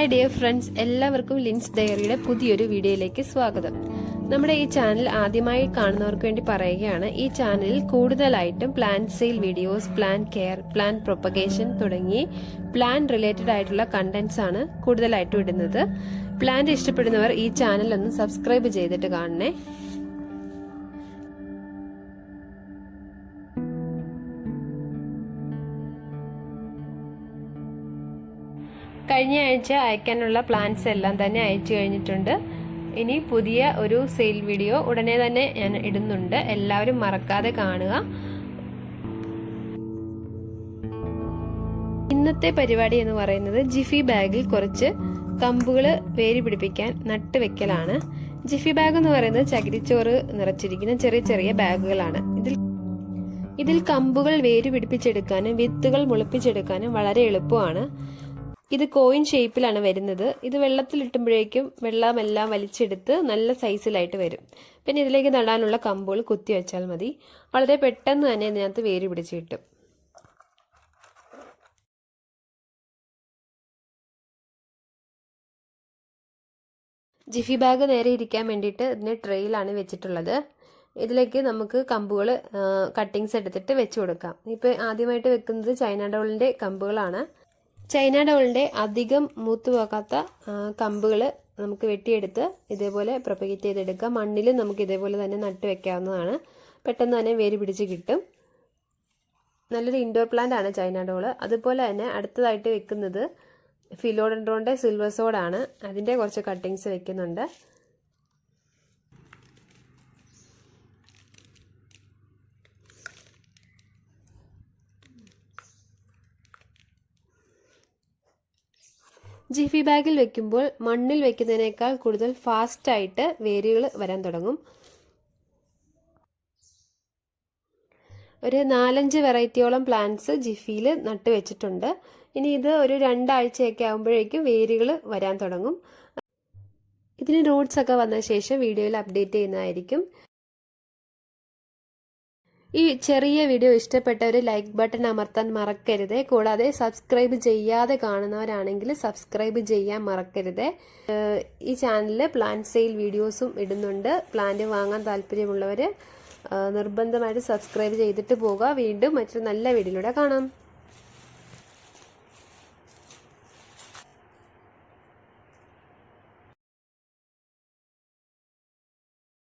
Hi dear friends എല്ലാവർക്കും ലിൻസ് ഡയറിയുടെ പുതിയൊരു വീഡിയോയിലേക്ക് സ്വാഗതം. നമ്മുടെ ഈ ചാനൽ ആദ്യമായി കാണുന്നവർക്ക് വേണ്ടി പറയുകയാണ് ഈ ചാനലിൽ കൂടുതലായിട്ടും plant sale videos plant care plant propagation തുടങ്ങി പ്ലാന്റ് റിലേറ്റഡ് ആയിട്ടുള്ള കണ്ടന്റ്സ് ആണ് കൂടുതലായിട്ടും ഇടുന്നത്. പ്ലാന്റ് ഇഷ്ടപ്പെടുന്നവർ ഈ ചാനൽ ഒന്ന് സബ്സ്ക്രൈബ് ചെയ്തിട്ട് കാണണേ. കഴിഞ്ഞ ആഴ്ച അയക്കാനുള്ള പ്ലാൻസ് എല്ലാം തന്നെ അയച്ചു കഴിഞ്ഞിട്ടുണ്ട്. ഇനി പുതിയ ഒരു സെയിൽ വീഡിയോ ഉടനെ തന്നെ ഞാൻ ഇടുന്നുണ്ട്. എല്ലാവരും മറക്കാതെ കാണുക. ഇന്നത്തെ പരിപാടി എന്ന് പറയുന്നത് ജിഫി ബാഗിൽ കുറച്ച് കമ്പുകൾ വേരി പിടിപ്പിക്കാൻ നട്ട് വെക്കലാണ്. ജിഫി ബാഗ് എന്ന് പറയുന്നത് ചകിരിച്ചോറ് നിറച്ചിരിക്കുന്ന ചെറിയ ചെറിയ ബാഗുകളാണ്. ഇതിൽ ഇതിൽ കമ്പുകൾ വേര് പിടിപ്പിച്ചെടുക്കാനും വിത്തുകൾ മുളപ്പിച്ചെടുക്കാനും വളരെ എളുപ്പമാണ്. ഇത് കോയിൻ ഷേപ്പിലാണ് വരുന്നത്. ഇത് വെള്ളത്തിലിട്ടുമ്പോഴേക്കും വെള്ളമെല്ലാം വലിച്ചെടുത്ത് നല്ല സൈസിലായിട്ട് വരും. പിന്നെ ഇതിലേക്ക് നടാനുള്ള കമ്പുകൾ കുത്തി വെച്ചാൽ മതി. വളരെ പെട്ടെന്ന് തന്നെ ഇതിനകത്ത് വേര് പിടിച്ച് കിട്ടും. ജിഫി ബാഗ് നേരെ ഇരിക്കാൻ വേണ്ടിയിട്ട് ഇതിന് ട്രെയിലാണ് വെച്ചിട്ടുള്ളത്. ഇതിലേക്ക് നമുക്ക് കമ്പുകൾ കട്ടിങ്സ് എടുത്തിട്ട് വെച്ച് കൊടുക്കാം. ഇപ്പോൾ ആദ്യമായിട്ട് വെക്കുന്നത് ചൈന ഡോളിന്റെ കമ്പുകളാണ്. ചൈന ഡോളിന്റെ അധികം മൂത്ത് പോകാത്ത കമ്പുകൾ നമുക്ക് വെട്ടിയെടുത്ത് ഇതേപോലെ പ്രൊപ്പഗേറ്റ് ചെയ്തെടുക്കാം മണ്ണിൽ നമുക്ക് ഇതേപോലെ തന്നെ നട്ട് വെക്കാവുന്നതാണ്. പെട്ടെന്ന് തന്നെ വേര് പിടിച്ച് കിട്ടും. നല്ലൊരു ഇൻഡോർ പ്ലാന്റ് ആണ് ചൈന ഡോൾ അതുപോലെ തന്നെ അടുത്തതായിട്ട് വെക്കുന്നത് ഫിലോഡൻഡ്രോണിന്റെ സിൽവർ സോഡാണ്. അതിന്റെ കുറച്ച് കട്ടിങ്സ് വെക്കുന്നുണ്ട്. ജിഫി ബാഗിൽ വെക്കുമ്പോൾ മണ്ണിൽ വെക്കുന്നതിനേക്കാൾ കൂടുതൽ ഫാസ്റ്റായിട്ട് വേരുകൾ വരാൻ തുടങ്ങും. ഒരു നാലഞ്ച് വെറൈറ്റിയോളം പ്ലാന്റ്സ് ജിഫിയിൽ നട്ട് വെച്ചിട്ടുണ്ട്. ഇനി ഇത് ഒരു രണ്ടാഴ്ചയൊക്കെ ആകുമ്പോഴേക്കും വേരുകൾ വരാൻ തുടങ്ങും. ഇതിന് റൂട്ട്സ് ഒക്കെ വന്ന ശേഷം വീഡിയോയിൽ അപ്ഡേറ്റ് ചെയ്യുന്നതായിരിക്കും. ഈ ചെറിയ വീഡിയോ ഇഷ്ടപ്പെട്ടവർ ലൈക്ക് ബട്ടൺ അമർത്താൻ മറക്കരുത്. കൂടാതെ സബ്സ്ക്രൈബ് ചെയ്യാതെ കാണുന്നവരാണെങ്കിൽ സബ്സ്ക്രൈബ് ചെയ്യാൻ മറക്കരുത്. ഈ ചാനലിൽ പ്ലാന്റ് സെയിൽ വീഡിയോസും ഇടുന്നുണ്ട്. പ്ലാന്റ് വാങ്ങാൻ താല്പര്യമുള്ളവർ നിർബന്ധമായിട്ട് സബ്സ്ക്രൈബ് ചെയ്തിട്ട് പോകുക വീണ്ടും മറ്റൊരു നല്ല വീഡിയോയിലൂടെ കാണാം.